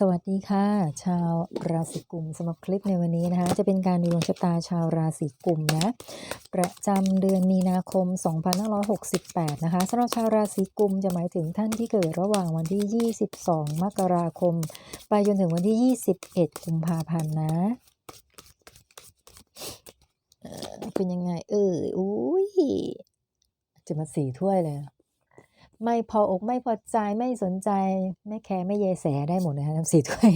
สวัสดีค่ะ ชาวราศีกุมสำหรับคลิปในวันนี้นะคะจะเป็นการดูดวงชะตาชาวราศีกุมนะประจำเดือนมีนาคม 2568 นะคะสำหรับชาวราศีกุมจะหมายถึงท่านที่เกิดระหว่างวันที่ 22 มกราคม ไปจนถึงวันที่ 21 กุมภาพันธ์นะเอ่อเป็นยังไง เอออุ้ยจะมาสี่ถ้วยเลย ไม่พออกไม่พอใจไม่สนใจ ไม่แคร์ไม่เยแสได้หมดนะคะทั้งสี่ถ้วย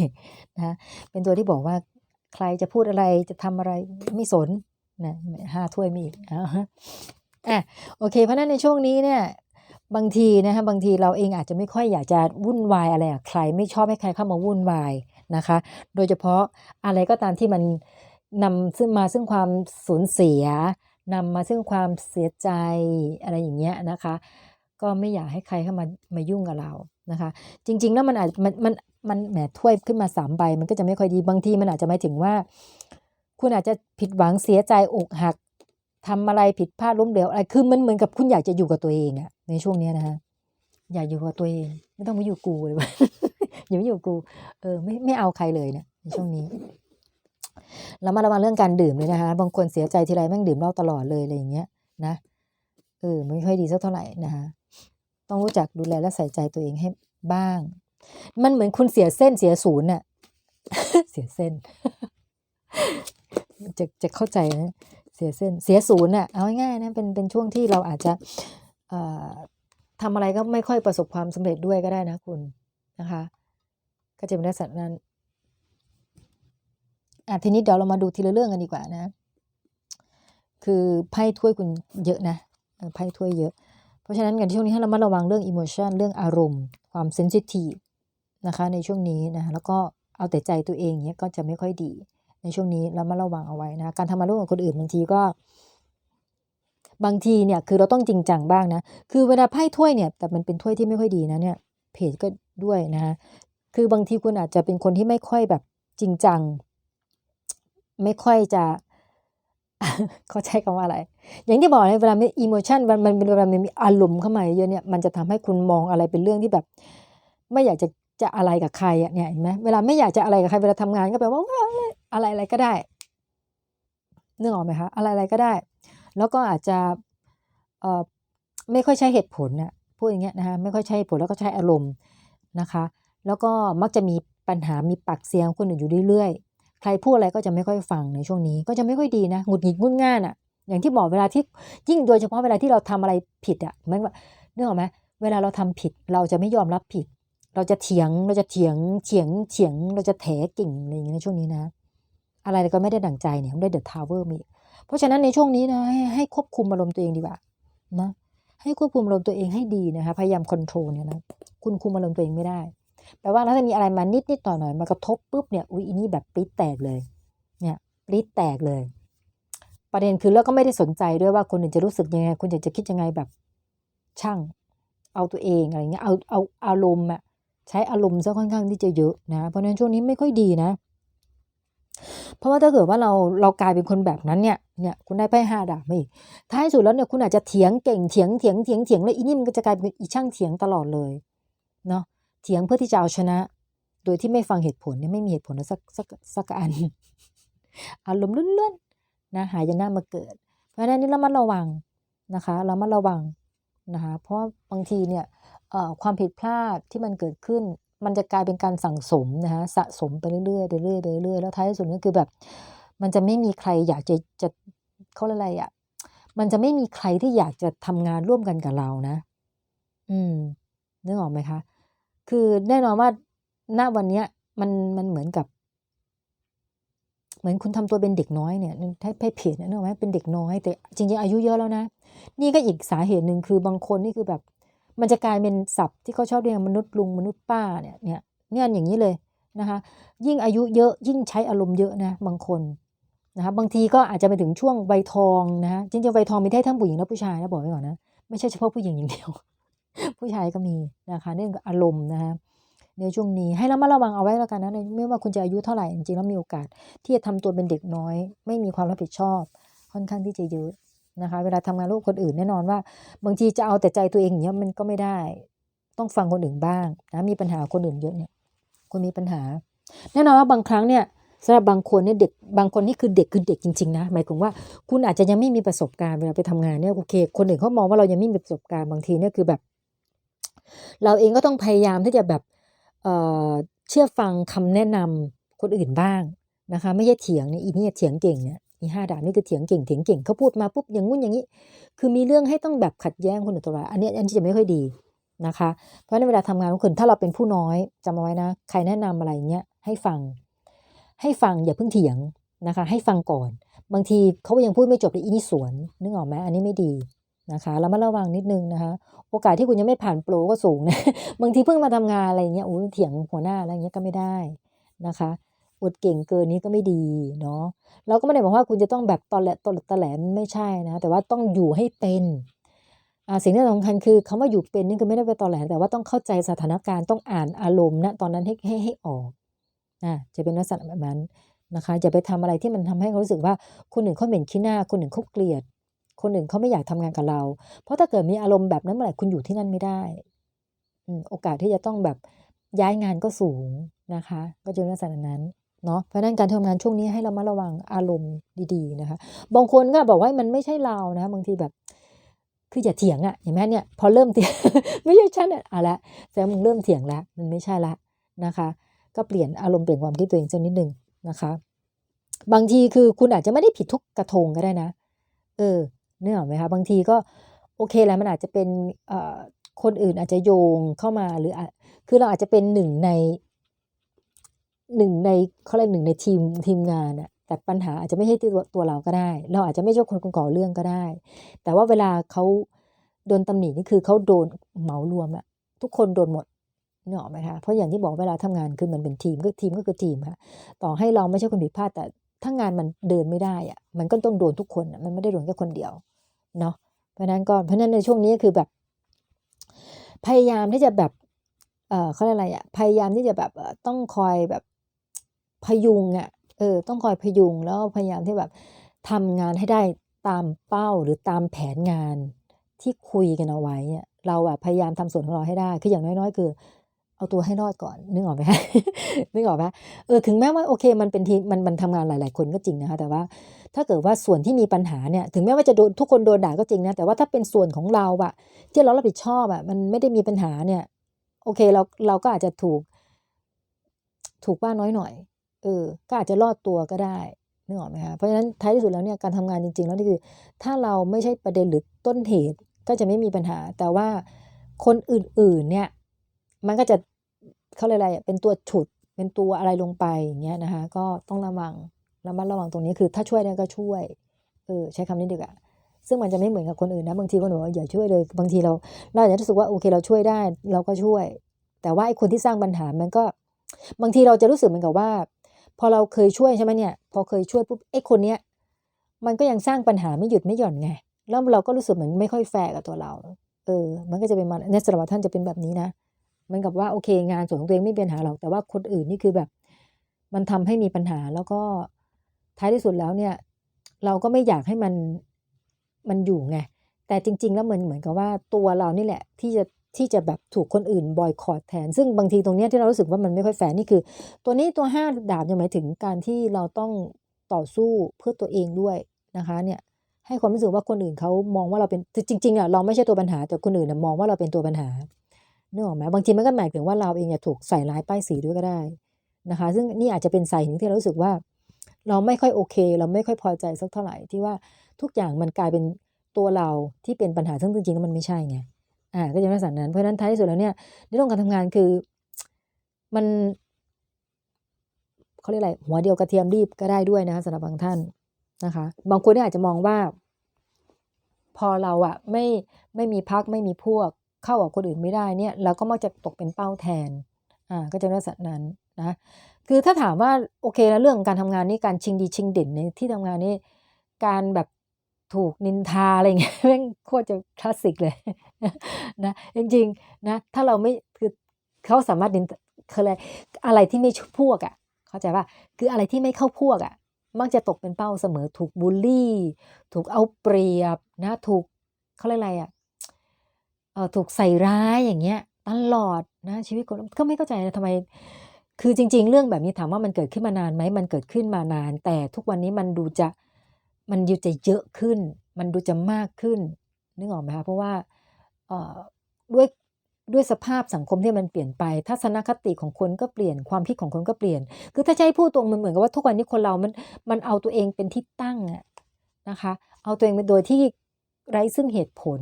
นะคะเป็นตัวที่บอกว่าใครจะพูดอะไรจะทำอะไรไม่สนนะห้าถ้วยมีอีกอะโอเค เพราะนั้นในช่วงนี้เนี่ยบางทีนะคะบางทีเราเองอาจจะไม่ค่อยอยากจะวุ่นวายอะไรใคร ไม่ชอบให้ใครเข้ามาวุ่นวายนะคะ โดยเฉพาะอะไรก็ตามที่มันนำซึ่งมาซึ่งความสูญเสียนำมาซึ่งความเสียใจอะไรอย่างเงี้ยนะคะ ก็ไม่อยากให้ใครเข้ามามายุ่งกับเรานะคะ จริง ๆ แล้วมันอาจมันมันมันแหมถ้วยขึ้นมาสามใบ มันก็จะไม่ค่อยดีบางทีมันอาจจะหมายถึงว่า คุณอาจจะผิดหวังเสียใจอกหักทำอะไรผิดพลาดล้มเหลวอะไรคือมันเหมือนกับคุณอยากจะอยู่กับตัวเองอะในช่วงนี้นะคะอยากอยู่กับตัวเอง ไม่ต้องมาอยู่กูเลยอย่ามาอยู่กู เออไม่ไม่เอาใครเลยเนี่ยในช่วงนี้เรามาระวังเรื่องการดื่มเลยนะคะ บางคนเสียใจทีไรแม่งดื่มเหล้าตลอดเลยอะไรอย่างเงี้ยนะเออไม่ค่อยดีสักเท่าไหร่นะคะ ต้องรู้จักดูแลและใส่ใจตัวเองให้บ้าง มันเหมือนคุณเสียเส้นเสียศูนย์น่ะ เสียเส้น จะจะเข้าใจนะ เสียเส้น เสียศูนย์น่ะ เอาง่ายๆนะ เป็นเป็นช่วงที่เราอาจจะเอ่อทำอะไรก็ไม่ค่อยประสบความสำเร็จด้วยก็ได้นะคุณนะคะ ก็จะเป็นลักษณะนั้นอะทีนี้เดี๋ยวเรามาดูทีละเรื่องกันดีกว่านะ คือไพ่ถ้วยคุณเยอะนะไพ่ถ้วยเยอะ ราะฉะนั้นกันช่วงนี้ให้เรามาระวังเรื่องอิโมชันเรื่องอารมณ์ ความเซนซิทีฟนะคะในช่วงนี้นะแล้วก็เอาแต่ใจตัวเองเนี้ยก็จะไม่ค่อยดี ในช่วงนี้เรามาระวังเอาไว้นะการทำงาร่วมกับคนอื่นบางทีก็ บางทีเนี่ยคือเราต้องจริงจังบ้างนะคือเวลาไพ่ถ้วยเนี่ยแต่มันเป็นถ้วยที่ไม่ค่อยดีนะเนี่ยเพจก็ด้วยนะคะคือบางทีคุณอาจจะเป็นคนที่ไม่ค่อยแบบจริงจัง ไม่ค่อยจะ เขาใช้คำว่าอะไร อย่างที่บอกเลยเวลามีอิโมชันมันมันเวลามันมีอารมณ์เข้ามาเยอะเนี่ยมันจะทำให้คุณมองอะไรเป็นเรื่องที่แบบ ไม่อยากจะจะอะไรกับใครอะเนี่ยเห็นไหมเวลาไม่อยากจะอะไรกับใครเวลาทำงานก็แปลว่าอะไรอะไรก็ได้นึกออกไหมคะอะไรอะไรก็ได้ แล้วก็อาจจะเอ่อไม่ค่อยใช้เหตุผลนะพูดอย่างเงี้ยนะคะไม่ค่อยใช้เหตุผลแล้วก็ใช้อารมณ์นะคะ แล้วก็มักจะมีปัญหามีปากเสียงคนอื่นอยู่เรื่อยๆ ใครพูดอะไรก็จะไม่ค่อยฟังในช่วงนี้ ก็จะไม่ค่อยดีนะหงุดหงิดงุนง่านอะ อย่างที่บอกเวลาที่ยิ่งโดยเฉพาะเวลาที่เราทำอะไรผิดอะเหมือนว่าเนึกออไหมเวลาเราทำผิดเราจะไม่ยอมรับผิด เราจะเถียงเราจะเถียงเถียงเถียงเราจะแถเก่งอะไรอย่างเงี้ยในช่วงนี้นะ อะไรก็ไม่ได้ดั่งใจเนี่ยได้เดอะทาวเวอร์มีเพราะฉะนั้นในช่วงนี้นะให้ให้ควบคุมอารมณ์ตัวเองดีกว่านะให้ควบคุมอารมณ์ตัวเองให้ดีนะคะพยายามคอนโทรลเนี่ยนะคุณคุมอารมณ์ตัวเองไม่ได้ แปลว่าถ้ามีอะไรมานิดนิดต่อหน่อยมากระทบปุ๊บเนี่ยอุ้ยอันนี้แบบปรี๊ดแตกเลย เนี่ยปรี๊ดแตกเลย ประเด็นคือแล้วก็ไม่ได้สนใจด้วยว่าคนอื่นจะรู้สึกยังไงคุณจะจะคิดยังไงแบบช่าง เอาตัวเองอะไรเงี้ยเอาเอาอารมณ์อะใช้อารมณ์ซะค่อนข้างที่จะเยอะนะเพราะฉะนั้นช่วงนี้ไม่ค่อยดีนะเพราะว่าถ้าเกิดว่าเราเรากลายเป็นคนแบบนั้นเนี่ยเนี่ยคุณได้ไพ่ห้าดาบมาอีกท้ายสุดแล้วเนี่ยคุณอาจจะเถียงเก่งเถียงเถียงเถียงเถียงแล้วอีนี่มันก็จะกลายเป็นอีช่างเถียงตลอดเลยเนาะ ถียงเพื่อที่จะเอาชนะ โดยที่ไม่ฟังเหตุผลเนี่ยไม่มีเหตุผลสักสักสักอัน อารมณ์ล้วนๆนะหายนะมาเกิด เพราะฉะนั้นนี่เรามาระวังนะคะ เรามาระวังนะคะ เพราะบางทีเนี่ยความผิดพลาดที่มันเกิดขึ้น มันจะกลายเป็นการสั่งสมนะคะสะสมไปเรื่อยๆไปเรื่อยๆไปเรื่อยๆแล้วท้ายสุดก็คือแบบ มันจะไม่มีใครอยากจะจะเขาเรียกอะไรอะมันจะไม่มีใครที่อยากจะทำงานร่วมกันกับเรานะ อืมนึกออกไหมคะ คือแน่นอนว่าณวันเนี้ยมันมันเหมือนกับ เหมือนคุณทำตัวเป็นเด็กน้อยเนี่ยให้ให้เพจเนี่ยนึกออกไหมเป็นเด็กน้อย แต่จริงๆอายุเยอะแล้วนะ นี่ก็อีกสาเหตุหนึ่งคือบางคนนี่คือแบบ มันจะกลายเป็นศัพท์ที่เขาชอบเรียกมนุษย์ลุงมนุษย์ป้าเนี่ยเนี่ยเนี่ยอย่างนี้เลยนะคะ ยิ่งอายุเยอะยิ่งใช้อารมณ์เยอะนะบางคนนะคะบางทีก็อาจจะไปถึงช่วงใบทองนะจริงๆใบทองมีได้ทั้งผู้หญิงและผู้ชายนะบอกไว้ก่อนนะไม่ใช่เฉพาะผู้หญิงอย่างเดียว ผู้ชายก็มีนะคะเรื่องอารมณ์นะคะในช่วงนี้ให้ระมัดระวังเอาไว้แล้วกันนะไม่ว่าคุณจะอายุเท่าไหร่จริงๆแล้วมีโอกาส ที่จะทำตัวเป็นเด็กน้อย ไม่มีความรับผิดชอบ ค่อนข้างที่จะเยอะนะคะ เวลาทำงานร่วมคนอื่นแน่นอนว่า บางทีจะเอาแต่ใจตัวเองอย่างเงี้ยมันก็ไม่ได้ ต้องฟังคนอื่นบ้างนะมีปัญหาคนอื่นเยอะเนี่ยคุณมีปัญหา แน่นอนว่าบางครั้งเนี่ยสำหรับบางคนเนี่ยเด็กบางคนนี่คือเด็กคือเด็กจริงๆนะหมายถึงว่าคุณอาจจะยังไม่มีประสบการณ์เวลาไปทำงานเนี่ยโอเค คนอื่นเขามองว่าเรายังไม่มีประสบการณ์บางทีเนี่ยคือแบบ เราเองก็ต้องพยายามที่จะแบบเอ่อเชื่อฟังคำแนะนำคนอื่นบ้างนะคะ ไม่ใช่เถียงเนี่ยอีนี่เถียงเก่งเนี่ยอีห้าดาบนี่คือเถียงเก่งเถียงเก่งเขาพูดมาปุ๊บอย่างงู้นอย่างนี้ คือมีเรื่องให้ต้องแบบขัดแย้งคนอื่นตลอดอันนี้อันนี้จะไม่ค่อยดีนะคะ เพราะในเวลาทำงานของคุณถ้าเราเป็นผู้น้อยจำเอาไว้นะ ใครแนะนำอะไรเงี้ยให้ฟัง ให้ฟังอย่าเพิ่งเถียงนะคะ ให้ฟังก่อน บางทีเขายังพูดไม่จบเลยอีนี่สวนนึกออกไหมอันนี้ไม่ดี นะคะแล้วมาระวังนิดนึงนะคะ โอกาสที่คุณยังไม่ผ่านโปรก็สูงนะบางทีเพิ่งมาทำงานอะไรเงี้ยโอ้เถียงหัวหน้าอะไรเงี้ยก็ไม่ได้นะคะอวดเก่งเกินนี้ก็ไม่ดีเนาะเราก็ไม่ได้บอกว่าคุณจะต้องแบบตอนแหละตอนตะแหลมไม่ใช่นะ แต่ว่าต้องอยู่ให้เป็นอ่าสิ่งที่สำคัญคือคำว่าอยู่เป็นนี่คือไม่ได้ไปตอนแหลนแต่ว่าต้องเข้าใจสถานการณ์ต้องอ่านอารมณ์นะตอนนั้นให้ให้ให้ออกอ่าจะเป็นลักษณะแบบนั้นนะคะอย่าไปทำอะไรที่มันทำให้เขารู้สึกว่าคนอื่นเขาเหม็นขี้หน้าคนอื่นเขาเกลียด คนอื่นเขาไม่อยากทำงานกับเรา เพราะถ้าเกิดมีอารมณ์แบบนั้นเมื่อไหร่คุณอยู่ที่นั่นไม่ได้โอกาสที่จะต้องแบบย้ายงานก็สูงนะคะ ก็จะเป็นลักษณะนั้นเนาะเพราะนั้นการทำงานช่วงนี้ให้เรามาระวังอารมณ์ดีๆนะคะ บางคนก็บอกว่ามันไม่ใช่เรานะบางทีแบบคืออย่าเถียงอะ่ะเห็นไหมเนี่ยพอเริ่มเถียงไม่ใช่ฉันอะเอาละแสดงมึงเริ่มเถียงแล้วมันไม่ใช่ละนะคะ ก็เปลี่ยนอารมณ์เปลี่ยนความคิดตัวเองสักนิดนึงนะคะ บางทีคือคุณอาจจะไม่ได้ผิดทุกกระทงก็ได้นะ เออ เนึกออไหมคะบางทีก็โอเคแหล้วมันอาจจะเป็นคนอื่นอาจจะโยงเข้ามาหรืออคือเราอาจจะเป็นหนึ่งในหนึ่งในเขาเรียกหนึ่งในทีมทีมงานอะแต่ปัญหาอาจจะไม่ใช่ตัวตัวเราก็ได้ เราอาจจะไม่ใช่คนก่อเรื่องก็ได้ แต่ว่าเวลาเขาโดนตำหนินี่คือเขาโดนเหมารวมอะทุกคนโดนหมดเนึกออไหมคะเพราะอย่างที่บอกเวลาทำงานคือมันเป็นทีมก็ทีมก็คือทีมค่ะต่อให้เราไม่ใช่คนผิดพลาดแต่ ถ้างานมันเดินไม่ได้อะมันก็ต้องโดนทุกคนมันไม่ได้โดนแค่คนเดียวเนาะเพราะนั้นก็เพราะนั้นในช่วงนี้คือแบบ พยายามที่จะแบบเออเขาเรียกอะไรอะพยายามที่จะแบบต้องคอยแบบพยุงอะเออต้องคอยพยุงแล้วพยายามที่แบบทำงานให้ได้ตามเป้าหรือตามแผนงานที่คุยกันเอาไว้อะเราอะพยายามทำส่วนของเราให้ได้คืออย่างน้อยๆ คือ เอาตัวให้รอดก่อนนึกออกไหมคะนึกออกไหมเออถึงแม้ว่าโอเคมันเป็นทีมมันมันทำงานหลาย ๆ คนก็จริงนะคะ แต่ว่าถ้าเกิดว่าส่วนที่มีปัญหาเนี่ยถึงแม้ว่าจะโดนทุกคนโดนด่าก็จริงนะแต่ว่าถ้าเป็นส่วนของเราอะที่เรารับผิดชอบอะมันไม่ได้มีปัญหาเนี่ย โอเคเราเราก็อาจจะถูก ถูกว่าน้อยหน่อยเออก็อาจจะรอดตัวก็ได้นึกออกไหมคะเพราะฉะนั้นท้ายที่สุดแล้วเนี่ยการทำงานจริง ๆ แล้วนี่คือ ถ้าเราไม่ใช่ประเด็นหรือต้นเหตุก็จะไม่มีปัญหา แต่ว่าคนอื่นๆเนี่ย มันก็จะเขาเรียกอะไรเป็นตัวฉุด เป็นตัวอะไรลงไปอย่างเงี้ยนะคะ ก็ต้องระวังระมัดระวังตรงนี้คือ ถ้าช่วยได้ก็ช่วยเออใช้คำนี้ดีกว่าซึ่งมันจะไม่เหมือนกับคนอื่นนะบางทีคนบอกว่าอย่าช่วยเลย บางทีเราเราอาจจะรู้สึกว่าโอเคเราช่วยได้ เราก็ช่วย แต่ว่าไอ้คนที่สร้างปัญหามันก็ บางทีเราจะรู้สึกเหมือนกับว่า พอเราเคยช่วยใช่ไหมเนี่ย พอเคยช่วยปุ๊บไอ้คนเนี้ยมันก็ยังสร้างปัญหาไม่หยุดไม่หย่อนไงแล้วเราก็รู้สึกเหมือนไม่ค่อยแฟร์กับตัวเรา เออ มันก็จะเป็นมันในสำหรับท่านจะเป็นแบบนี้นะ มันกับว่าโอเคงานส่วนของตัวเองไม่เป็นปัญหาหรอก แต่ว่าคนอื่นนี่คือแบบ มันทำให้มีปัญหาแล้วก็ท้ายที่สุดแล้วเนี่ย เราก็ไม่อยากให้มันมันอยู่ไงแต่จริง ๆ แล้วเหมือนเหมือนกับว่าตัวเรานี่แหละ ที่จะที่จะแบบถูกคนอื่นบอยคอรดแทน ซึ่งบางทีตรงเนี้ยที่เรารู้สึกว่ามันไม่ค่อยแฟร์นี่คือ ตัวนี้ตัวห้าดาบจะหมายถึงการที่เราต้องต่อสู้เพื่อตัวเองด้วยนะคะ เนี่ยให้ความรู้สึกว่าคนอื่นเขามองว่าเราเป็นจริงๆอะเราไม่ใช่ตัวปัญหาแต่คนอื่นนะมองว่าเราเป็นตัวปัญหา นึกออกไหมบางทีมันก็หมายถึงว่าเราเองอะถูกใส่ร้ายป้ายสีด้วยก็ได้นะคะ ซึ่งนี่อาจจะเป็นสาเหตุหนึ่งที่เรารู้สึกว่า เราไม่ค่อยโอเค เราไม่ค่อยพอใจสักเท่าไหร่ที่ว่าทุกอย่างมันกลายเป็นตัวเราที่เป็นปัญหาซึ่งจริงๆแล้วมันไม่ใช่ไงอ่าก็จะลักษณะนั้นเพราะฉะนั้นท้ายที่สุดแล้วเนี่ยในเรื่องการทำงานคือมันเขาเรียกอะไรหัวเดียวกระเทียมรีบก็ได้ด้วยนะคะสำหรับบางท่านนะคะ บางคนเนี่ยอาจจะมองว่า พอเราอะไม่ไม่มีพักไม่มีพวก เข้ากับคนอื่นไม่ได้เนี่ยเราก็มักจะตกเป็นเป้าแทนอ่าก็จะลักษณะนั้นนะคือถ้าถามว่าโอเคแล้วเรื่องการทำงานนี่การชิงดีชิงเด่นในที่ทำงานนี่การแบบถูกนินทาอะไรเงี้ยแม่งโคตรจะคลาสสิกเลยนะจริงๆนะถ้าเราไม่คือเขาสามารถนินคืออะไรอะไรที่ไม่พวกอะ่ะเข้าใจป่ะคืออะไรที่ไม่เข้าพวกอะ่ะมักจะตกเป็นเป้าเสมอถูกบูลลี่ ถูกเอาเปรียบนะถูกเขาเรียกอะไรอะ่ะ ถูกใส่ร้ายอย่างเงี้ยตลอดนะชีวิตคนก็ไม่เข้าใจนะทำไม คือจริง ๆ เรื่องแบบนี้ถามว่ามันเกิดขึ้นมานานไหมมันเกิดขึ้นมานาน แต่ทุกวันนี้มันดูจะมันดูจะเยอะขึ้น มันดูจะมากขึ้นนึกออกไหมคะเพราะว่าด้วยด้วยสภาพสังคมที่มันเปลี่ยนไป ทัศนคติของคนก็เปลี่ยนความคิดของคนก็เปลี่ยน คือถ้าให้พูดตรงมันเหมือนกับว่าทุกวันนี้คนเรา มันมันเอาตัวเองเป็นที่ตั้งอะนะคะ เอาตัวเองเป็นโดยที่ไร้ซึ่งเหตุผล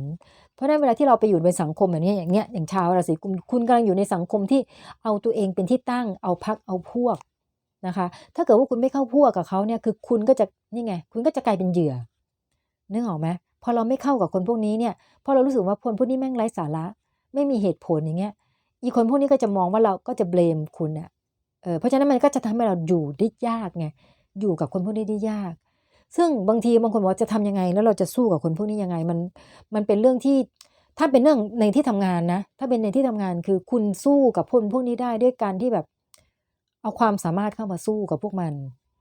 เพราะนั้นเวลาที่เราไปอยู่ในสังคมแบบนี้อย่างเงี้ยอย่างชาวราศีกุมคุณกำลังอยู่ในสังคมที่เอาตัวเองเป็นที่ตั้งเอาพักเอาพวกนะคะ ถ้าเกิดว่าคุณไม่เข้าพวกกับเขาเนี่ยคือคุณก็จะนี่ไง คุณก็จะกลายเป็นเหยื่อนึกออกไหมพอเราไม่เข้ากับคนพวกนี้เนี่ยพอเรารู้สึกว่าคนพวกนี้แม่งไร้สาระ ไม่มีเหตุผลอย่างเงี้ยอีคนพวกนี้ก็จะมองว่าเราก็จะเบลมคุณอะเออเพราะฉะนั้นมันก็จะทำให้เราอยู่ได้ยากไงอยู่กับคนพวกนี้ได้ยาก ซึ่งบางทีบางคนบอกจะทำยังไง แล้วเราจะสู้กับคนพวกนี้ยังไงมันมันเป็นเรื่องที่ถ้าเป็นเรื่องในที่ทำงานนะ ถ้าเป็นในที่ทำงานคือคุณสู้กับคนพวกนี้ได้ด้วยการที่แบบ เอาความสามารถเข้ามาสู้กับพวกมัน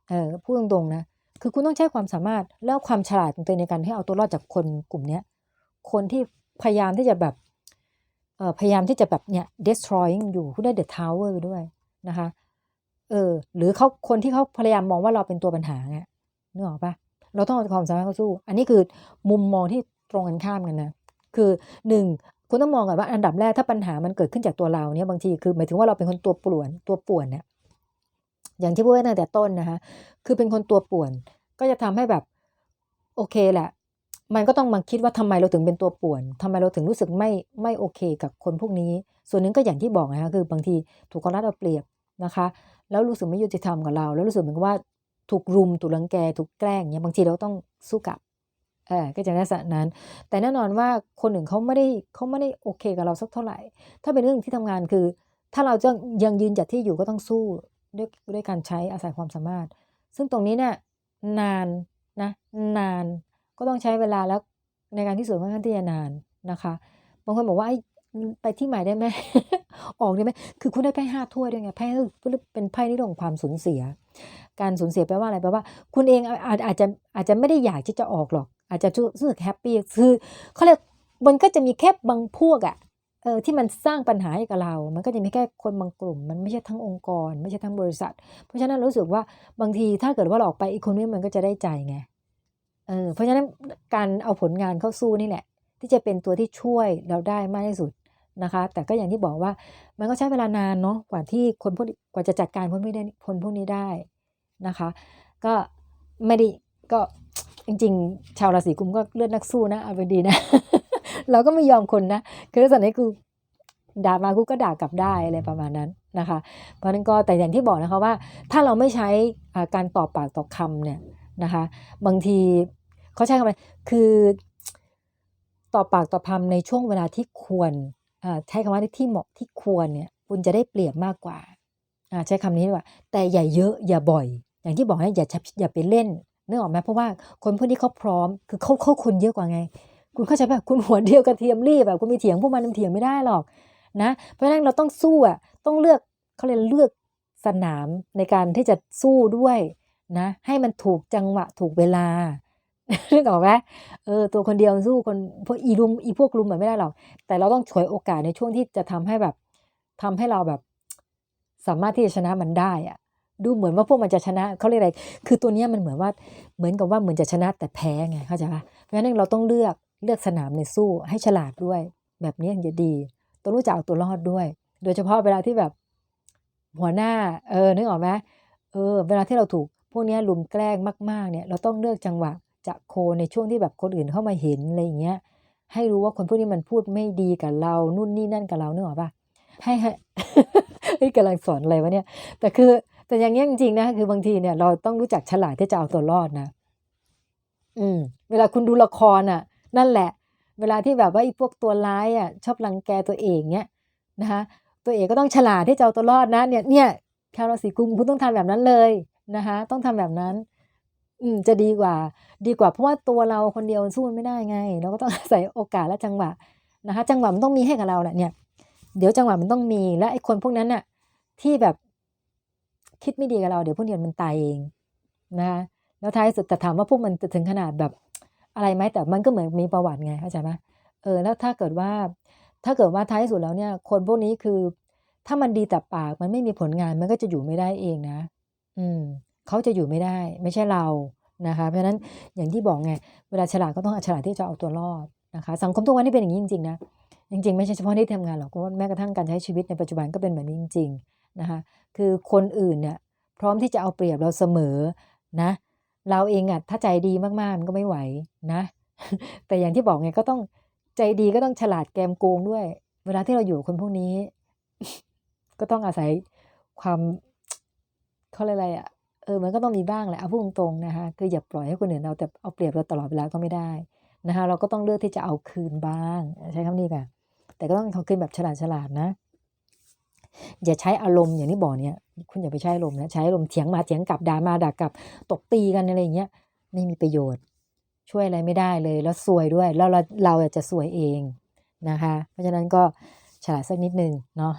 เออพูดตรงๆนะ คือคุณต้องใช้ความสามารถแล้วความฉลาดของตัวในการที่เอาตัวรอดจากคนกลุ่มเนี้ย คนที่พยายามที่จะแบบ เอ่อพยายามที่จะแบบเนี่ย destroying อยู่คุณได้ the tower ไปด้วยนะคะ เออ หรือเขาคนที่เขาพยายามมองว่าเราเป็นตัวปัญหาไง นึกออกปะเราต้องเอาความสามารถเข้าสู้ อันนี้คือมุมมองที่ตรงกันข้ามกันนะ คือหนึ่งคุณต้องมองก่อนว่าอันดับแรกถ้าปัญหามันเกิดขึ้นจากตัวเราเนี่ยบางทีคือหมายถึงว่าเราเป็นคนตัวป่วนตัวป่วนเนี่ยอย่างที่พูดไว้ตั้งแต่ต้นนะคะคือเป็นคนตัวป่วน ก็จะทำให้แบบโอเคแหละ มันก็ต้องมาคิดว่าทำไมเราถึงเป็นตัวป่วนทำไมเราถึงรู้สึกไม่ไม่โอเคกับคนพวกนี้ ส่วนหนึ่งก็อย่างที่บอกนะคะคือบางทีถูกเขารัดเอาเปรียบนะคะ แล้วรู้สึกไม่ยุติธรรมกับเรา แล้วรู้สึกเหมือนว่า ถูกรุมถูกรังแกถูกแกล้งเนี่ยบางทีเราต้องสู้กลับเออก็จะในลักษณะนั้น แต่แน่นอนว่าคนหนึ่งเขาไม่ได้เขาไม่ได้โอเคกับเราสักเท่าไหร่ ถ้าเป็นเรื่องที่ทำงานคือ ถ้าเราจะยังยืนหยัดที่อยู่ก็ต้องสู้ด้วยด้วยการใช้อาศัยความสามารถ ซึ่งตรงนี้เนี่ยนานนะนานก็ต้องใช้เวลาแล้วในการที่สูจน์ค่อนข้างที่จะนานนะคะบางคนบอกว่า ไปที่ใหม่ได้ไหมออกได้ไหมคือคุณได้ไพ่ห้าถ้วยด้วยไงไพ่เป็นไพ่ในเรื่องของความสูญเสีย การสูญเสียแปลว่าอะไรแปลว่า คุณเองอาจอาจจะอาจจะไม่ได้อยากที่จะออกหรอก อาจจะรู้สึกแฮปปี้คือเขาเรียกมันก็จะมีแค่บางพวกอะเออที่มันสร้างปัญหาให้กับเรา มันก็จะมีแค่คนบางกลุ่ม มันไม่ใช่ทั้งองค์กร ไม่ใช่ทั้งบริษัท เพราะฉะนั้นรู้สึกว่าบางทีถ้าเกิดว่าเราออกไปอีกคนนึงมันก็จะได้ใจไง เออ เพราะฉะนั้นการเอาผลงานเข้าสู้นี่แหละ ที่จะเป็นตัวที่ช่วยเราได้มากที่สุด นะคะ แต่ก็อย่างที่บอกว่ามันก็ใช้เวลานานเนาะกว่าที่คนพวกกว่าจะจัดการคนพวกนี้คนพวกนี้ได้นะคะ ก็ไม่ได้ก็จริง ๆ ชาวราศีกุมก็เลือดนักสู้นะเอาไปดีนะ เราก็ไม่ยอมคนนะคือลักษณะนี้คือด่ามากูก็ด่ากลับได้อะไรประมาณนั้นนะคะ เพราะนั้นก็แต่อย่างที่บอกนะคะว่า ถ้าเราไม่ใช้การตอบปากต่อคำเนี่ยนะคะ บางทีเขาใช้คำว่าคือตอบปากต่อคำในช่วงเวลาที่ควร ใช้คำว่าที่เหมาะที่ควรเนี่ยคุณจะได้เปรียบมากกว่า ใช้คำนี้ว่า แต่อย่าเยอะอย่าบ่อย อย่างที่บอกให้อย่าอย่าไปเล่นนึกออกไหมเพราะว่าคนพวกนี้เขาพร้อมคือเขาเขาคนเยอะกว่าไง คุณเข้าใจป่ะคุณหัวเดียวกระเทียมรีบแบบคุณมีเถียงพวกมันมันเถียงไม่ได้หรอกนะเพราะฉะนั้นเราต้องสู้อะต้องเลือกเขาเรียกเลือกสนามในการที่จะสู้ด้วยนะให้มันถูกจังหวะถูกเวลา นึกออกไหมเออตัวคนเดียวสู้คนพวกอีรุมอีพวกรุมแบบไม่ได้หรอกแต่เราต้องฉวยโอกาสในช่วงที่จะทำให้แบบทำให้เราแบบ สามารถที่จะชนะมันได้อะดูเหมือนว่าพวกมันจะชนะเขาเรียกอะไร คือตัวนี้มันเหมือนว่าเหมือนกับว่าเหมือนจะชนะแต่แพ้ไงเข้าใจปะเพราะฉะนั้นเราต้องเลือกเลือกสนามในสู้ให้ฉลาดด้วย แบบนี้จะดี ต้องรู้จักเอาตัวรอดด้วย โดยเฉพาะเวลาที่แบบหัวหน้าเออนึกออกไหมเออ เวลาที่เราถูกพวกนี้ลุมแกล้งมาก ๆ เนี่ย เราต้องเลือกจังหวะ จะโคในช่วงที่แบบคนอื่นเข้ามาเห็นอะไรอย่างเงี้ย ให้รู้ว่าคนพวกนี้มันพูดไม่ดีกับเรา นู่นนี่นั่นกับเราเนอะป่ะให้ให้ให้กำลังสอนอะไรวะเนี่ย แต่คือแต่อย่างเงี้ยจริงๆนะคือบางทีเนี่ยเราต้องรู้จักฉลาดที่จะเอาตัวรอดนะ อืม เวลาคุณดูละครอะ นั่นแหละ เวลาที่แบบว่าไอ้พวกตัวร้ายอะ ชอบรังแกตัวเองเนี้ยนะคะตัวเองก็ต้องฉลาดที่จะเอาตัวรอดนะ เนี่ยเนี่ยชาวราศีกุมคุณต้องทำแบบนั้นเลยนะคะต้องทำแบบนั้น อืม จะดีกว่า ดีกว่า เพราะว่าตัวเราคนเดียวสู้ไม่ได้ไง เราก็ต้อง อาศัยโอกาสและจังหวะนะคะ จังหวะมันต้องมีให้กับเราแหละเนี่ย เดี๋ยวจังหวะมันต้องมี และไอ้คนพวกนั้นน่ะ ที่แบบ คิดไม่ดีกับเรา เดี๋ยวพวกนี้มันตายเองนะคะแล้วท้ายสุดแต่ถามว่าพวกมันจะถึงขนาดแบบ อะไรไหมแต่มันก็เหมือนมีประวัติไงเข้าใจไหมเออ แล้วถ้าเกิดว่า ถ้าเกิดว่าท้ายสุดแล้วเนี่ย คนพวกนี้คือ ถ้ามันดีแต่ปากมันไม่มีผลงานมันก็จะอยู่ไม่ได้เองนะ อืม เขาจะอยู่ไม่ได้ ไม่ใช่เรานะคะเพราะฉะนั้นอย่างที่บอกไงเวลาฉลาดก็ต้องฉลาดที่จะเอาตัวรอดนะคะสังคมทุกวันนี้เป็นอย่างนี้จริงๆนะจริงๆ ไม่ใช่เฉพาะที่ทำงานหรอกว่าแม้กระทั่งการใช้ชีวิตในปัจจุบันก็เป็นแบบนี้จริงๆนะคะคือคนอื่นเนี่ยพร้อมที่จะเอาเปรียบเราเสมอนะเราเองอะถ้าใจดีมากๆมันก็ไม่ไหวนะแต่อย่างที่บอกไงก็ต้องใจดีก็ต้องฉลาดแกมโกงด้วย เวลาที่เราอยู่คนพวกนี้ ก็ต้องอาศัยความเขาเรียกอะไรอะ เออมันก็ต้องมีบ้างแหละเอาพูดตรงๆนะคะคืออย่าปล่อยให้คนอื่นเราแต่เอาเปรียบเราตลอดเวลาก็ไม่ได้นะคะเราก็ต้องเลือกที่จะเอาคืนบ้าง ใช้คำนี้ค่ะแต่ก็ต้องเอาคืนแบบฉลาดฉลาดๆนะ อย่าใช้อารมณ์อย่างที่บอกเนี่ย คุณอย่าไปใช้อารมณ์นะใช้อารมณ์เถียงมาเถียงกลับด่ามาด่ากลับตบตีกันอะไรอย่างเงี้ยไม่มีประโยชน์ ช่วยอะไรไม่ได้เลย แล้วซวยด้วยแล้วเราเราจะซวยเองนะคะ เพราะฉะนั้นก็ฉลาดสักนิดนึงเนาะ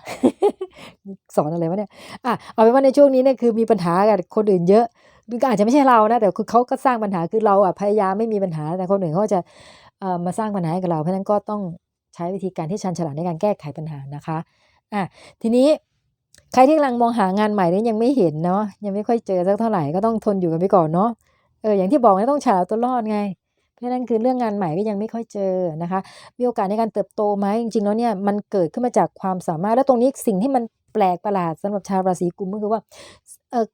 สอนอะไรวะเนี่ยอะเอาเป็นว่าในช่วงนี้เนี่ยคือมีปัญหากับคนอื่นเยอะก็อาจจะไม่ใช่เรานะแต่คือเขาก็สร้างปัญหาคือเราอะพยายามไม่มีปัญหาแต่คนอื่นเขาจะเอ่อมาสร้างปัญหาให้กับเราเพราะนั้นก็ต้องใช้วิธีการที่ชันฉลาดในการแก้ไขปัญหานะคะอะทีนี้ใครที่กำลังมองหางานใหม่เนี่ยยังไม่เห็นเนาะยังไม่ค่อยเจอสักเท่าไหร่ก็ต้องทนอยู่กันไปก่อนเนาะเอออย่างที่บอกนะต้องฉลาดตัวรอดไง เพราะนั้นคือเรื่องงานใหม่ก็ยังไม่ค่อยเจอนะคะ มีโอกาสในการเติบโตไหมจริงๆแล้วเนี่ยมันเกิดขึ้นมาจากความสามารถและตรงนี้สิ่งที่มัน ปลกประหลาดสำหรับชาวราศีกุมก็คือว่า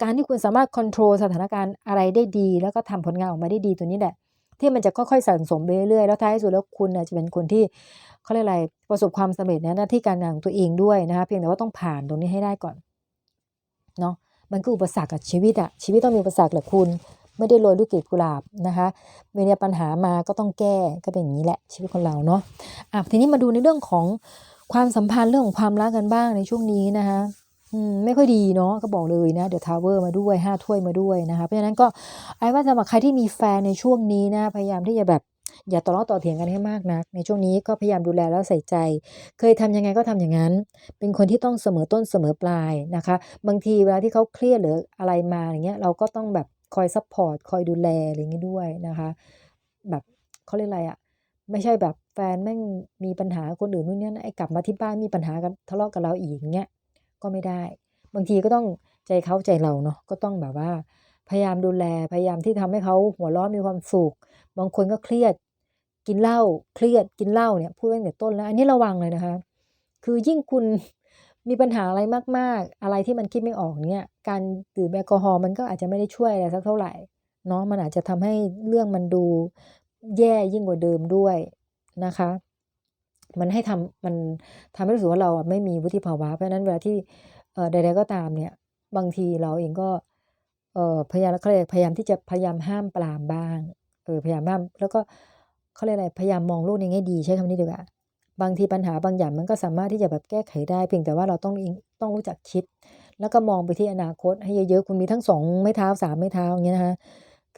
การที่คุณสามารถควบคุมสถานการณ์อะไรได้ดี แล้วก็ทำผลงานออกมาได้ดีตัวนี้แหละที่มันจะค่อยๆสั่งสมไปเรื่อยๆแล้วท้ายสุดแล้วคุณจะเป็นคนที่เขาเรียกอะไรประสบความสำเร็จในหน้าที่การงานของตัวเองด้วยนะคะเพียงแต่ว่าต้องผ่านตรงนี้ให้ได้ก่อนเนาะมันคืออุปสรรคกับชีวิตอะชีวิตต้องมีอุปสรรคแหละคุณไม่ได้โรยด้วยกลีบกุหลาบนะคะเวลาปัญหามาก็ต้องแก้ก็เป็นอย่างนี้แหละชีวิตของเราเนาะอะทีนี้มาดูในเรื่องของ ความสัมพันธ์เรื่องของความรักกันบ้างในช่วงนี้นะคะไม่ค่อยดีเนาะก็บอกเลยนะเดี๋ยวทาวเวอร์มาด้วยห้าถ้วยมาด้วยนะคะเพราะฉะนั้นก็ไอ้ว่าสำหรับใครที่มีแฟนในช่วงนี้นะพยายามที่จะแบบอย่าต่อล้อต่อเถียงกันให้มากนัก ในช่วงนี้ก็พยายามดูแลแล้วใส่ใจ เคยทำยังไงก็ทำอย่างนั้น เป็นคนที่ต้องเสมอต้นเสมอปลายนะคะ บางทีเวลาที่เขาเครียดหรืออะไรมาอย่างเงี้ยเราก็ต้องแบบคอยซัพพอร์ตคอยดูแลอะไรอย่างงี้ด้วยนะคะ แบบเขาเรียกอะไรอะ ไม่ใช่แบบแฟนแม่งมีปัญหาคนอื่นนู่นนี่นะไอ้กลับมาที่บ้านมีปัญหากันทะเลาะกับเราอีกอย่างเงี้ยก็ไม่ได้ บางทีก็ต้องใจเขาใจเราเนาะก็ต้องแบบว่า พยายามดูแลพยายามที่ทำให้เขาหัวเราะมีความสุขบางคนก็เครียด กินเหล้าเครียดกินเหล้าเนี่ยพูดตั้งแต่ต้นแล้ว อันนี้ระวังเลยนะคะ คือยิ่งคุณมีปัญหาอะไรมาก ๆ อะไรที่มันคิดไม่ออกเนี่ยการดื่มแอลกอฮอล์มันก็อาจจะไม่ได้ช่วยอะไรสักเท่าไหร่เนาะมันอาจจะทำให้เรื่องมันดู แย่ยิ่งกว่าเดิมด้วยนะคะ มันให้ทำมันทำให้รู้สึกว่าเราอะไม่มีวุฒิภาวะ เพราะนั้นเวลาที่เอ่อใดๆก็ตามเนี่ย บางทีเราเองก็เพยายามเขาเรียกพยายามที่จะพยายามห้ามปรามบ้างเออพยายามห้ามแล้วก็เขาเรียกอะไรพยายามมองโลกในแง่ดีใช้คำนี้ดีกว่าบางทีปัญหาบางอย่างมันก็สามารถที่จะแบบแก้ไขได้ เพียงแต่ว่าเราต้องต้องรู้จักคิด แล้วก็มองไปที่อนาคตให้เยอะๆคุณมีทั้งสองไม้เท้าสามไม้เท้าอย่างเงี้ยนะคะ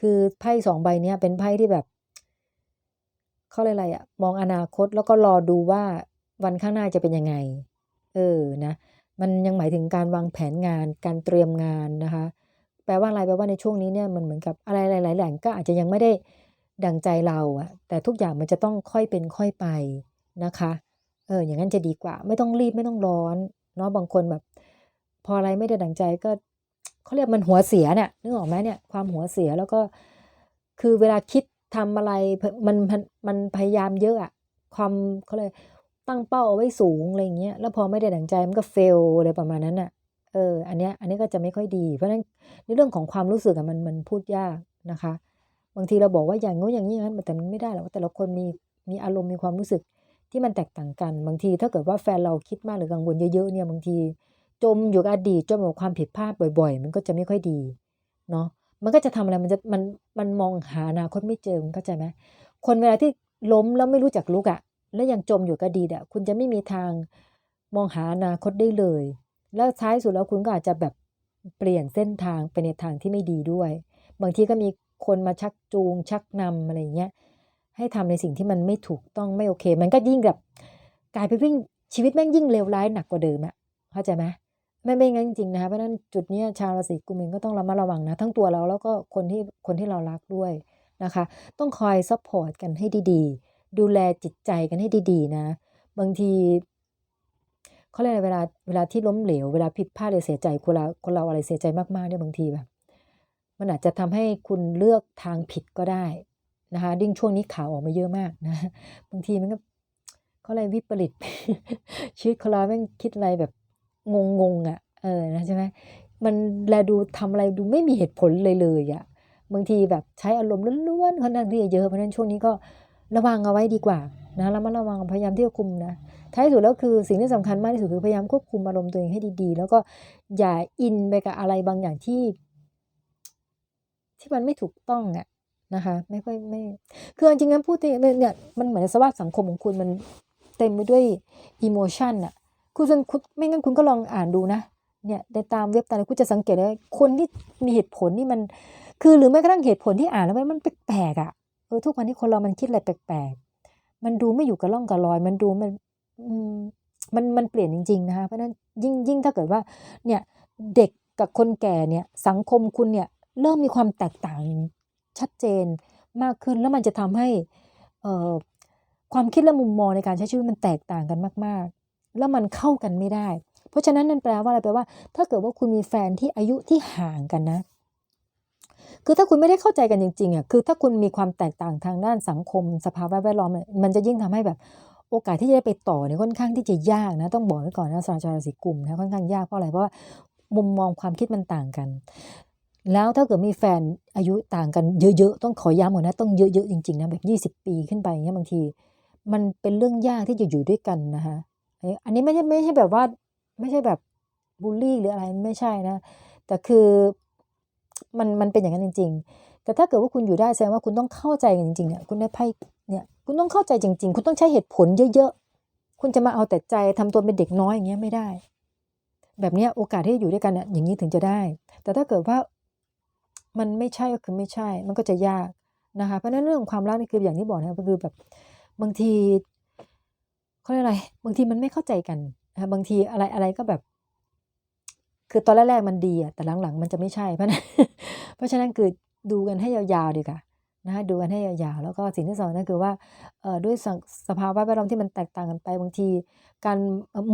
คือไพ่สองใบเนี้ยเป็นไพ่ที่แบบ เขาเรียกอะไรอะมองอนาคตแล้วก็รอดูว่าวันข้างหน้าจะเป็นยังไง เออนะ มันยังหมายถึงการวางแผนงาน การเตรียมงานนะคะ แปลว่าอะไรแปลว่าในช่วงนี้เนี่ยมันเหมือนกับอะไรหลายๆอย่างก็อาจจะยังไม่ได้ดังใจเราอะแต่ทุกอย่างมันจะต้องค่อยเป็นค่อยไปนะคะ เออ อย่างนั้นจะดีกว่า ไม่ต้องรีบไม่ต้องร้อนเนาะบางคนแบบ พออะไรไม่ได้ดังใจก็เขาเรียกมันหัวเสียเนี่ยนึกออกไหมเนี่ยความหัวเสียแล้วก็ คือเวลาคิด ทำอะไรมันมันมันพยายามเยอะอะความเขาเลยตั้งเป้าเอาไว้สูงอะไรเงี้ยแล้วพอไม่ได้ดังใจมันก็เฟลอะไรประมาณนั้นอะเอออันเนี้ยอันนี้ก็จะไม่ค่อยดี เพราะฉะนั้นในเรื่องของความรู้สึกอะมันมันพูดยากนะคะ บางทีเราบอกว่าอย่างงู้อย่างนี้อย่างนั้นแต่มันไม่ได้หรอกแต่ละคนมีมีอารมณ์มีความรู้สึกที่มันแตกต่างกัน บางทีถ้าเกิดว่าแฟนเราคิดมากหรือกังวลเยอะๆเนี่ยบางที จมอยู่กับอดีตจมอยู่กับความผิดพลาดบ่อย ๆ มันก็จะไม่ค่อยดีเนาะ มันก็จะทำอะไรมันจะมันมันมองหาอนาคตไม่เจอเข้าใจไหมคนเวลาที่ล้มแล้วไม่รู้จักลุกอะแล้วยังจมอยู่กับอดีอะคุณจะไม่มีทางมองหาอนาคตได้เลย แล้วท้ายสุดแล้วคุณก็อาจจะแบบเปลี่ยนเส้นทางไปในทางที่ไม่ดีด้วย บางทีก็มีคนมาชักจูง ชักนำอะไรเงี้ยให้ทำในสิ่งที่มันไม่ถูกต้องไม่โอเค มันก็ยิ่งแบบกลายไปวิ่งชีวิตแม่งยิ่งเลวร้ายหนักกว่าเดิมอะเข้าใจไหม ไม่ไม่งั้นจริงนะคะเพราะนั้นจุดนี้ชาวราศีกุมเองก็ต้องระมัดระวังนะ ทั้งตัวเราแล้วก็คนที่คนที่เรารักด้วยนะคะ ต้องคอยซัพพอร์ตกันให้ดีๆ ดูแลจิตใจกันให้ดีๆ นะ บางทีเขาเรียกอะไรเวลาเวลาที่ล้มเหลวเวลาผิดพลาดเลยเสียใจคนเราคนเราอะไรเสียใจมากๆเนี่ยบางทีแบบมันอาจจะทำให้คุณเลือกทางผิดก็ได้นะคะยิ่งช่วงนี้ข่าวออกมาเยอะมากนะ บางทีมันก็เขาอะไรวิปริตชีวิตคนเราแม่งคิดอะไรแบบ งงๆอะเออนะใช่ไหมมันแลดูทำอะไรดูไม่มีเหตุผลเลยเลยอะบางทีแบบใช้อารมณ์ล้วนๆค่อนข้างที่จะเยอะเพราะนั้นช่วงนี้ก็ระวังเอาไว้ดีกว่านะแล้วมาระวังพยายามที่จะคุมนะท้ายสุดแล้วคือสิ่งที่สำคัญมากที่สุดคือพยายามควบคุมอารมณ์ตัวเองให้ดีๆ แล้วก็อย่าอินไปกับอะไรบางอย่างที่ ที่มันไม่ถูกต้องอะนะคะ ไม่ค่อยไม่คือจริงๆงั้นพูดเนี่ยมันเหมือนสภาพสังคมของคุณมันเต็มไปด้วยอิโมชันอะ คุณคุณไม่งั้นคุณก็ลองอ่านดูนะเนี่ยในตามเว็บต่างๆคุณจะสังเกตได้คนที่มีเหตุผลนี่มัน คือหรือแม้กระทั่งเหตุผลที่อ่านแล้วมันแปลกๆอะเออทุกวันนี้คนเรามันคิดอะไรแปลกๆมันดูไม่อยู่กับร่องกับรอย มันดูมันมันมันเปลี่ยนจริง ๆ นะคะเพราะนั้นยิ่งยิ่งถ้าเกิดว่า เนี่ยเด็กกับคนแก่เนี่ย สังคมคุณเนี่ย เริ่มมีความแตกต่างชัดเจนมากขึ้นแล้วมันจะทำให้ความคิดและมุมมองในการใช้ชีวิตมันแตกต่างกันมาก แล้วมันเข้ากันไม่ได้ เพราะฉะนั้นนั่นแปลว่าอะไรแปลว่า ถ้าเกิดว่าคุณมีแฟนที่อายุที่ห่างกันนะคือถ้าคุณไม่ได้เข้าใจกันจริงๆอะคือถ้าคุณมีความแตกต่างทางด้านสังคม สภาวะแวดล้อมมันจะยิ่งทำให้แบบโอกาสที่จะได้ไปต่อเนี่ยค่อนข้างที่จะยากนะต้องบอกไว้ก่อนนะสำหรับชาวราศีกุมนะค่อนข้างยากเพราะอะไรเพราะว่ามุมมองความคิดมันต่างกัน แล้วถ้าเกิดมีแฟนอายุต่างกันเยอะๆต้องขอย้ำก่อนนะต้องเยอะๆจริงๆนะแบบ 20 ปีขึ้นไปเงี้ยบางที มันเป็นเรื่องยากที่จะอยู่ด้วยกันนะคะ อันนี้ไม่ใช่ไม่ใช่แบบว่าไม่ใช่แบบบูลลี่หรืออะไรไม่ใช่นะ แต่คือมันมันเป็นอย่างนั้นจริง ๆ แต่ถ้าเกิดว่าคุณอยู่ได้แสดงว่าคุณต้องเข้าใจกันจริงๆเนี่ยคุณได้ไพ่เนี่ยคุณต้องเข้าใจจริง ๆ คุณต้องใช้เหตุผลเยอะๆ คุณจะมาเอาแต่ใจทำตัวเป็นเด็กน้อยอย่างเงี้ยไม่ได้ แบบนี้โอกาสที่จะอยู่ด้วยกันเนี่ยอย่างนี้ถึงจะได้ แต่ถ้าเกิดว่ามันไม่ใช่ก็คือไม่ใช่ มันก็จะยากนะคะ เพราะนั้นเรื่องความรักนี่คืออย่างที่บอกนะก็คือแบบบางที เขาเรียกอะไร บางทีมันไม่เข้าใจกันนะบางทีอะไรอะไรก็แบบ คือตอนแรกๆมันดีอะแต่หลังๆ มันจะไม่ใช่ เพราะนั้นเพราะฉะนั้นคือดูกันให้ยาวๆดีกว่านะคะดูกันให้ยาวๆแล้วก็สิ่งที่สองนั่นคือว่าด้วยสภาวะแวดล้อมที่มันแตกต่างกันไปบางที การ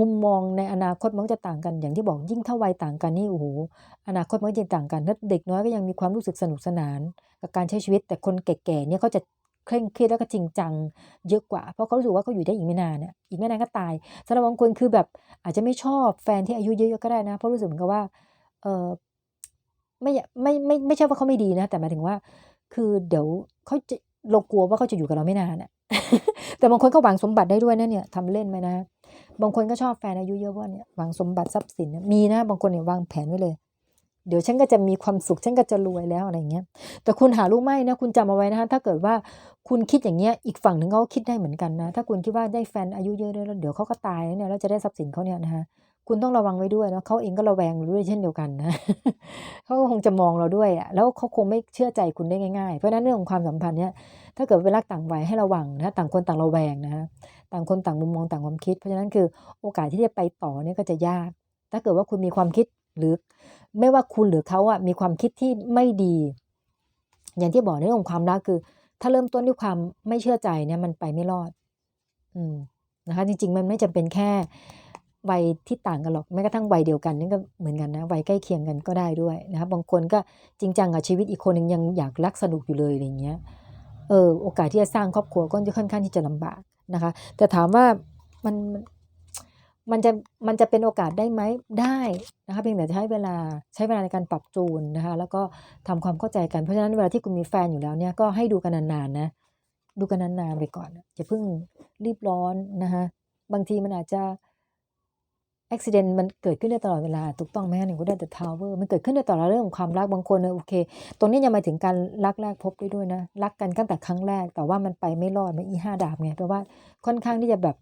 มุมมองในอนาคตมันจะต่างกัน อย่างที่บอกยิ่งเท่าวัยต่างกันนี่โอ้โหอนาคตมันจะต่างกันถ้าเด็กน้อยก็ยังมีความรู้สึกสนุกสนาน กับการใช้ชีวิตแต่คนแก่ๆเนี่ยเขาจะ เคร่งเครียดแล้วก็จริงจังเยอะกว่า เพราะเขารู้สึกว่าเขาอยู่ได้อีกไม่นานเนี่ยอีกไม่นานก็ตายสำหรับบางคนคือแบบอาจจะไม่ชอบแฟนที่อายุเยอะๆก็ได้นะเพราะรู้สึกเหมือนกับว่าเออไม่ไม่ไม่ไม่ใช่ว่าเขาไม่ดีนะ แต่หมายถึงว่า คือเดี๋ยวเขาจะเรากลัวว่าเขาจะอยู่กับเราไม่นานอะแต่บางคนก็หวังสมบัติได้ด้วยนะเนี่ยทำเล่นไหมนะ บางคนก็ชอบแฟนอายุเยอะว่าเนี่ยหวังสมบัติทรัพย์สินมีนะ บางคนเนี่ยวางแผนไว้เลย เดี๋ยวฉันก็จะมีความสุขฉันก็จะรวยแล้วอะไรเงี้ย แต่คุณหารู้ไหมนะคุณจำเอาไว้นะคะถ้าเกิดว่าคุณคิดอย่างเงี้ยอีกฝั่งหนึ่งเขาคิดได้เหมือนกันนะ ถ้าคุณคิดว่าได้แฟนอายุเยอะแล้วเดี๋ยวเขาก็ตายเนี่ยแล้วจะได้ทรัพย์สินเขาเนี่ยนะคะคุณต้องระวังไว้ด้วยนะเขาเองก็ระแวงด้วยเช่นเดียวกันนะเขาก็คงจะมองเราด้วยอะแล้วเขาคงไม่เชื่อใจคุณได้ง่ายๆ เพราะนั้นเรื่องของความสัมพันธ์เนี่ยถ้าเกิดเป็นรักต่างวัยให้ระวังนะต่างคนต่างระแวงนะต่างคนต่างมุมมองต่างความคิด เพราะฉะนั้นคือโอกาสที่จะไปต่อเนี่ยก็จะยาก ถ้าเกิดว่าคุณมีความคิดหรือ ไม่ว่าคุณหรือเขาอะมีความคิดที่ไม่ดี อย่างที่บอกในเรื่องของความรักคือ ถ้าเริ่มต้นด้วยความไม่เชื่อใจเนี่ยมันไปไม่รอด อืมนะคะจริงๆ มันไม่จำเป็นแค่วัยที่ต่างกันหรอกแม้กระทั่งวัยเดียวกันนี่ก็เหมือนกันนะวัยใกล้เคียงกันก็ได้ด้วยนะครับบางคนก็จริงจังกับชีวิตอีกคนหนึ่งยังอยากรักสนุกอยู่เลยอะไรเงี้ยเออโอกาสที่จะสร้างครอบครัวก็จะค่อนข้างที่จะลำบากนะคะ แต่ถามว่ามัน มันจะมันจะเป็นโอกาสได้ไหมได้นะคะเพียงแต่ใช้เวลาใช้เวลาในการปรับจูนนะคะแล้วก็ทำความเข้าใจกันเพราะฉะนั้นเวลาที่คุณมีแฟนอยู่แล้วเนี่ยก็ให้ดูกันนานๆนะดูกันนานๆไปก่อนอย่าเพิ่งรีบร้อนนะคะบางทีมันอาจจะ อุบิเหตุมันเกิดขึ้นได้ตลอดเวลาถูกต้องไหมหนึ่งก็ได้แต่ทาวเวอร์มันเกิดขึ้นได้ตลอดเรื่องของความรักบางคนเนยโอเค ตรงนี้ยังมาถึงการรักแรกพบด้ด้วยนะ รักกันตั้งแต่ครั้งแรก แต่ว่ามันไปไม่รอดไม่อีห้าดาบไงแปลว่าค่อนข้างที่จะแบบ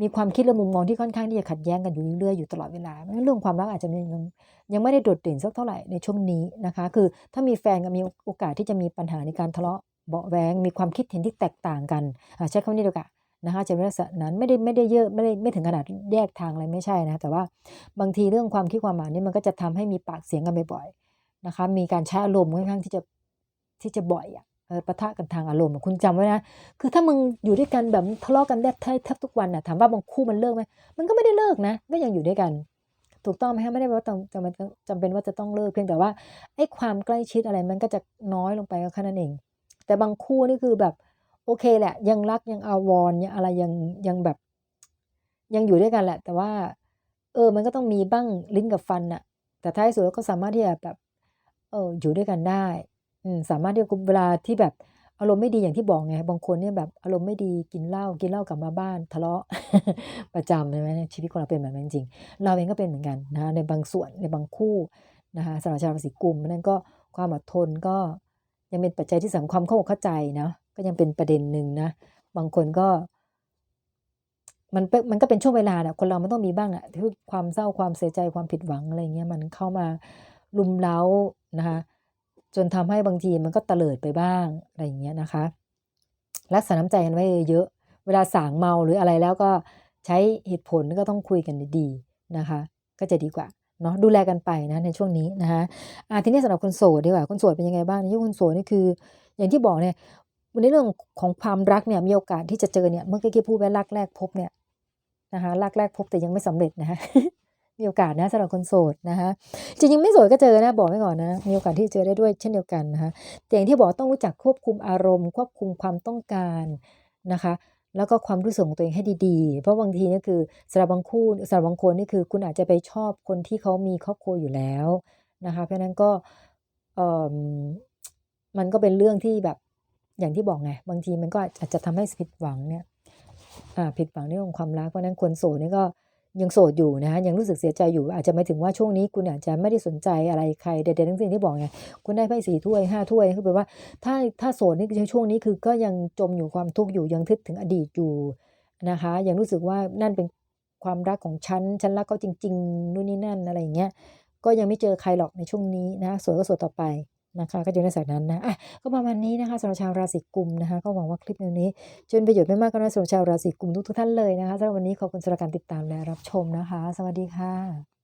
มีความคิดและมุมมองที่ค่อนข้างที่จะขัดแย้งกันอยู่เรื่อยๆอยู่ตลอดเวลาเรื่องความรักอาจจะยังยังไม่ได้โดดเด่นสักเท่าไหร่ในช่วงนี้นะคะ คือถ้ามีแฟนก็มีโอกาสที่จะมีปัญหาในการทะเลาะเบาแวงมีความคิดเห็นที่แตกต่างกันใช้คำนี้ดีกว่าน นะคะจะเป็นลักษณะนั้นไม่ได้ไม่ได้เยอะไม่ได้ไม่ถึงขนาดแยกทางอะไรไม่ใช่นะแต่ว่าบางทีเรื่องความคิดความหมายนี่มันก็จะทำให้มีปากเสียงกันบ่อยๆนะคะ มีการใช้อารมณ์ค่อนข้างที่จะที่จะบ่อยอะเออปะทะกันทางอารมณ์คุณจำไว้นะคือถ้ามึงอยู่ด้วยกันแบบทะเลาะกันแทบแทบทุกวันน่ะถามว่าบางคู่มันเลิกไหมมันก็ไม่ได้เลิกนะ ก็ยังอยู่ด้วยกัน ถูกต้องไหมฮะไม่ได้แปลว่าจำเป็นจำเป็นว่าจะต้องเลิกเพียงแต่ว่าไอ้ความใกล้ชิดอะไรมันก็จะน้อยลงไปก็แค่นั้นเอง แต่บางคู่นี่คือแบบ โอเคแหละ ยังรักยังอาวรยังอะไรยังยังแบบ ยังอยู่ด้วยกันแหละ แต่ว่า เออ มันก็ต้องมีบ้างลิ้นกับฟันน่ะแต่ท้ายสุดก็สามารถที่จะแบบเอออยู่ด้วยกันได้อืมสามารถที่จะเวลาที่แบบอารมณ์ไม่ดีอย่างที่บอกไงบางคนเนี่ยแบบอารมณ์ไม่ดีกินเหล้ากินเหล้ากลับมาบ้าน ทะเลาะประจำใช่ไหมชีวิตของเราเป็นแบบนั้นจริง เราเองก็เป็นเหมือนกันนะคะในบางส่วนในบางคู่นะคะสำหรับชาวราศีกุมนั่นก็ความอดทนก็ยังเป็นปัจจัยที่สำคัญเข้าอกเข้าใจนะ ก็ยังเป็นประเด็นหนึ่งนะ บางคนก็มันมันก็เป็นช่วงเวลาแหละคนเรามันต้องมีบ้างอะที่ความเศร้าความเสียใจความผิดหวังอะไรเงี้ยมันเข้ามาลุมเล้านะคะจนทำให้บางทีมันก็เตลิดไปบ้างอะไรเงี้ยนะคะ รักษาน้ำใจกันไว้เยอะ เวลาสางเมาหรืออะไรแล้วก็ใช้เหตุผลก็ต้องคุยกันดีๆนะคะ ก็จะดีกว่าเนาะดูแลกันไปนะในช่วงนี้นะคะอ่าทีนี้สำหรับคนโสดดีกว่าคนโสดเป็นยังไงบ้างในช่วงคนโสดนี่คือ อย่างที่บอกเนี่ย วันเรื่องของความรักเนี่ยมีโอกาสที่จะเจอเนี่ยเมื่อกี้พูดไว้รักแรกพบเนี่ยนะคะรักแรกพบแต่ยังไม่สำเร็จนะคะมีโอกาสนะสำหรับคนโสดนะคะจริงๆไม่โสดก็เจอนะบอกไว้ก่อนนะมีโอกาสที่เจอได้ด้วยเช่นเดียวกันนะคะแต่อย่างที่บอกต้องรู้จักควบคุมอารมณ์ ควบคุมความต้องการนะคะแล้วก็ความรู้สึกของตัวเองให้ดีๆ เพราะบางทีนี่คือสำหรับบางคู่สำหรับบางคนนี่คือ คุณอาจจะไปชอบคนที่เขามีครอบครัวอยู่แล้วนะคะเพราะนั้นก็เออมันก็เป็นเรื่องที่แบบ อย่างที่บอกไงบางทีมันก็อาจจะทำให้ผิดหวังเนี่ยผิดหวังในเรื่องของความรักเพราะนั้นคนโสดนี่ก็ยังโสดอยู่นะคะยังรู้สึกเสียใจอยู่ อาจจะหมายถึงว่าช่วงนี้คุณอาจจะไม่ได้สนใจอะไรใครใดๆทั้งสิ้นที่บอกไงคุณได้ไพ่สี่ถ้วยห้าถ้วยคือแปลว่าถ้าถ้าโสดนี่ช่วงนี้คือก็ยังจมอยู่ความทุกข์อยู่ยังทึกถึงอดีตอยู่นะคะ ยังรู้สึกว่านั่นเป็นความรักของฉันฉันรักเขาจริง ๆนู่นนี่นั่นอะไรอย่างเงี้ยก็ยังไม่เจอใครหรอกในช่วงนี้นะโสดก็โสดต่อไป นะคะก็อยู่ในสายนั้นนะอะก็ประมาณนี้นะคะสำหรับชาวราศีกุมนะคะ ก็หวังว่าคลิปนี้จะเป็นประโยชน์ไม่มากก็น้อยสำหรับชาวราศีกุมทุกท่านเลยนะคะสำหรับวันนี้ขอบคุณสำหรับการติดตามและรับชมนะคะ สวัสดีค่ะ